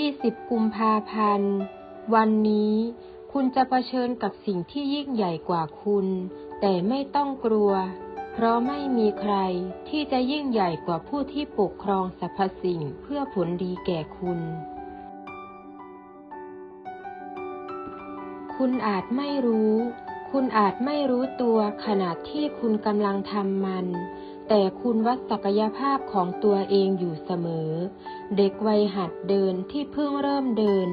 20 กุมภาพันธ์ วันนี้คุณจะเผชิญกับสิ่งที่ยิ่งใหญ่กว่าคุณ แต่ไม่ต้องกลัว เพราะไม่มีใครที่จะยิ่งใหญ่กว่าผู้ที่ปกครองสรรพสิ่งเพื่อผลดีแก่คุณ คุณอาจไม่รู้ คุณอาจไม่รู้ตัวขณะที่คุณกำลังทำมัน แต่คุณวัดศักยภาพของตัวเองอยู่เสมอ เด็กวัยหัดเดินที่เพิ่งเริ่มเดิน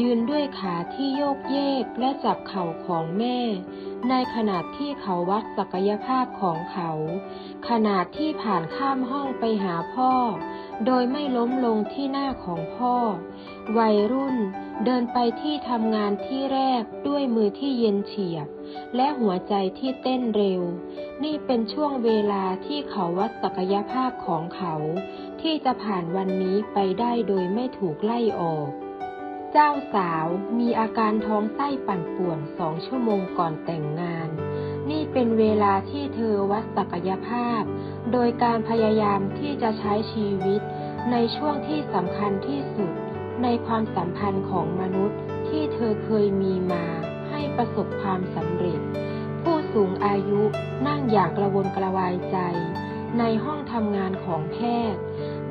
ยืนด้วยขาที่โยกเยกและจับเข่าของแม่ ในขณะที่เขาวัดศักยภาพของเขาขณะที่ผ่านข้ามห้องไปหาพ่อ โดยไม่ล้มลงที่หน้าของพ่อ วัยรุ่นเดินไปที่ทำงานที่แรกด้วยมือที่เย็นเฉียบ และหัวใจที่เต้นเร็ว นี่เป็นช่วงเวลาที่เขาวัดศักยภาพของเขา ที่จะผ่านวันนี้ไปได้โดยไม่ถูกไล่ออก เจ้าสาวมีอาการท้องไส้ปั่นป่วนสองชั่วโมงก่อนแต่งงาน นี่เป็นเวลาที่เธอวัดศักยภาพ โดยการพยายามที่จะใช้ชีวิต ในช่วงที่สำคัญที่สุด ในความสัมพันธ์ของมนุษย์ที่เธอเคยมีมาให้ประสบความสำเร็จ ผู้สูงอายุนั่งอย่างกระวนกระวายใจ ในห้องทำงานของแพทย์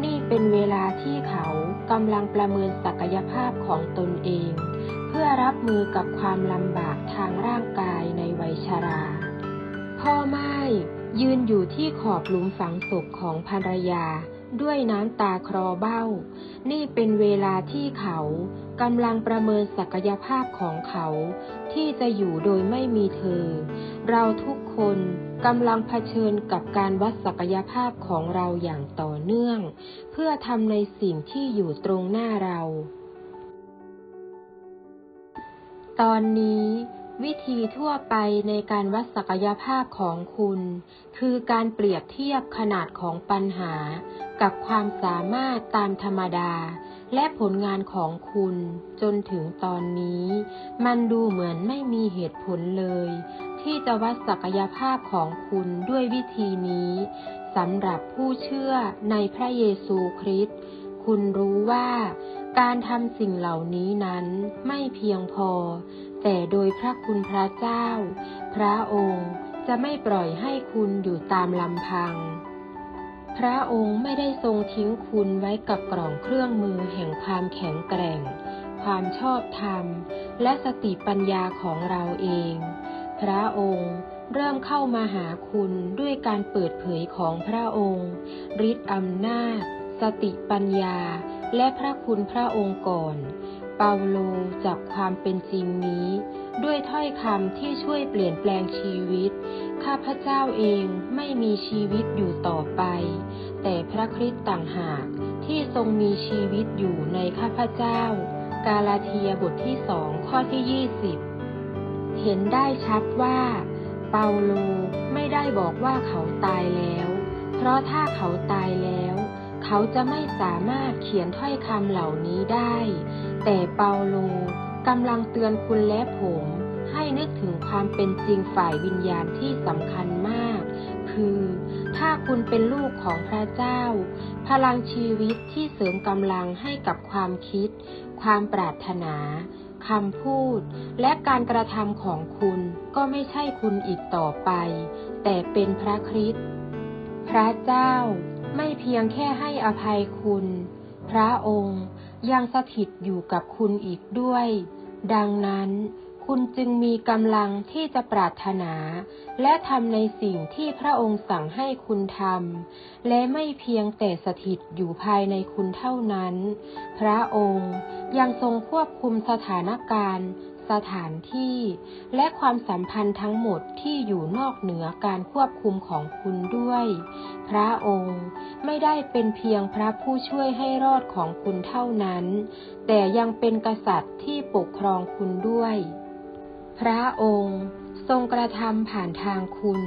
นี่เป็นเวลาที่เขากำลังประเมินศักยภาพของตนเอง เพื่อรับมือกับความลำบากทางร่างกายในวัยชรา พ่อไม้ยืนอยู่ที่ขอบหลุมฝังศพของภรรยาด้วยน้ำตาคลอเบ้า นี่เป็นเวลาที่เขา กำลังประเมินศักยภาพของเขาที่จะอยู่โดยไม่มีเธอ เราทุกคนกำลังเผชิญกับการวัดศักยภาพของเราอย่างต่อเนื่อง เพื่อทำในสิ่งที่อยู่ตรงหน้าเรา ตอนนี้วิธีทั่วไปในการวัดศักยภาพของคุณ คือการเปรียบเทียบขนาดของปัญหา กับความสามารถตามธรรมดา และผลงานของคุณจนถึงตอนนี้ มันดูเหมือนไม่มีเหตุผลเลย ที่จะวัดศักยภาพของคุณด้วยวิธีนี้สำหรับผู้เชื่อในพระเยซูคริสต์คุณรู้ว่าการทำสิ่งเหล่านี้นั้นไม่เพียงพอ แต่โดยพระคุณพระเจ้า พระองค์จะไม่ปล่อยให้คุณอยู่ตามลำพัง พระองค์ไม่ได้ทรงทิ้งคุณไว้กับกล่องเครื่องมือแห่งความแข็งแกร่ง ความชอบธรรม และสติปัญญาของเราเอง พระองค์เริ่มเข้ามาหาคุณด้วยการเปิดเผยของพระองค์ฤทธิ์อำนาจ สติปัญญา และพระคุณพระองค์ก่อน เปาโลจากความเป็นจริงนี้ ด้วยถ้อยคำที่ช่วยเปลี่ยนแปลงชีวิต ข้าพเจ้าเองไม่มีชีวิตอยู่ต่อไป แต่พระคริสต์ต่างหากที่ทรงมีชีวิตอยู่ในข้าพเจ้า กาลาเทียบทที่สองข้อที่ยี่สิบเห็นได้ชัดว่า เปาโลไม่ได้บอกว่าเขาตายแล้ว เพราะถ้าเขาตายแล้ว เขาจะไม่สามารถเขียนถ้อยคำเหล่านี้ได้ แต่เปาโลกำลังเตือนคุณและผม ให้นึกถึงความเป็นจริงฝ่ายวิญญาณที่สำคัญมาก คือ ถ้าคุณเป็นลูกของพระเจ้า พลังชีวิตที่เสริมกำลังให้กับความคิด ความปรารถนาคำพูด และการกระทำของคุณก็ไม่ใช่คุณอีกต่อไป แต่เป็นพระคริสต์พระเจ้าไม่เพียงแค่ให้อภัยคุณ พระองค์ยังสถิตอยู่กับคุณอีกด้วย ดังนั้น คุณจึงมีกำลังที่จะปรารถนา และทำในสิ่งที่พระองค์สั่งให้คุณทำ และไม่เพียงแต่สถิตอยู่ภายในคุณเท่านั้น พระองค์ยังทรงควบคุมสถานการณ์ สถานที่ และความสัมพันธ์ทั้งหมดที่อยู่นอกเหนือการควบคุมของคุณด้วย พระองค์ไม่ได้เป็นเพียงพระผู้ช่วยให้รอดของคุณเท่านั้น แต่ยังเป็นกษัตริย์ที่ปกครองคุณด้วย พระองค์ทรงกระทำผ่านทางคุณ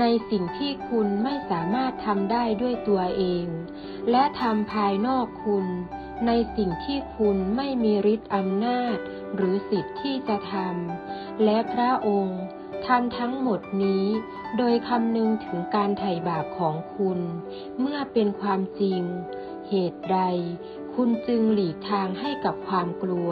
ในสิ่งที่คุณไม่สามารถทำได้ด้วยตัวเอง และทำภายนอกคุณ ในสิ่งที่คุณไม่มีฤทธิ์อำนาจ หรือสิทธิ์ที่จะทำและพระองค์ทำทั้งหมดนี้ โดยคำนึงถึงการไถ่บาปของคุณ เมื่อเป็นความจริง เหตุใด คุคุณจึงหลีกทางให้กับความกลัว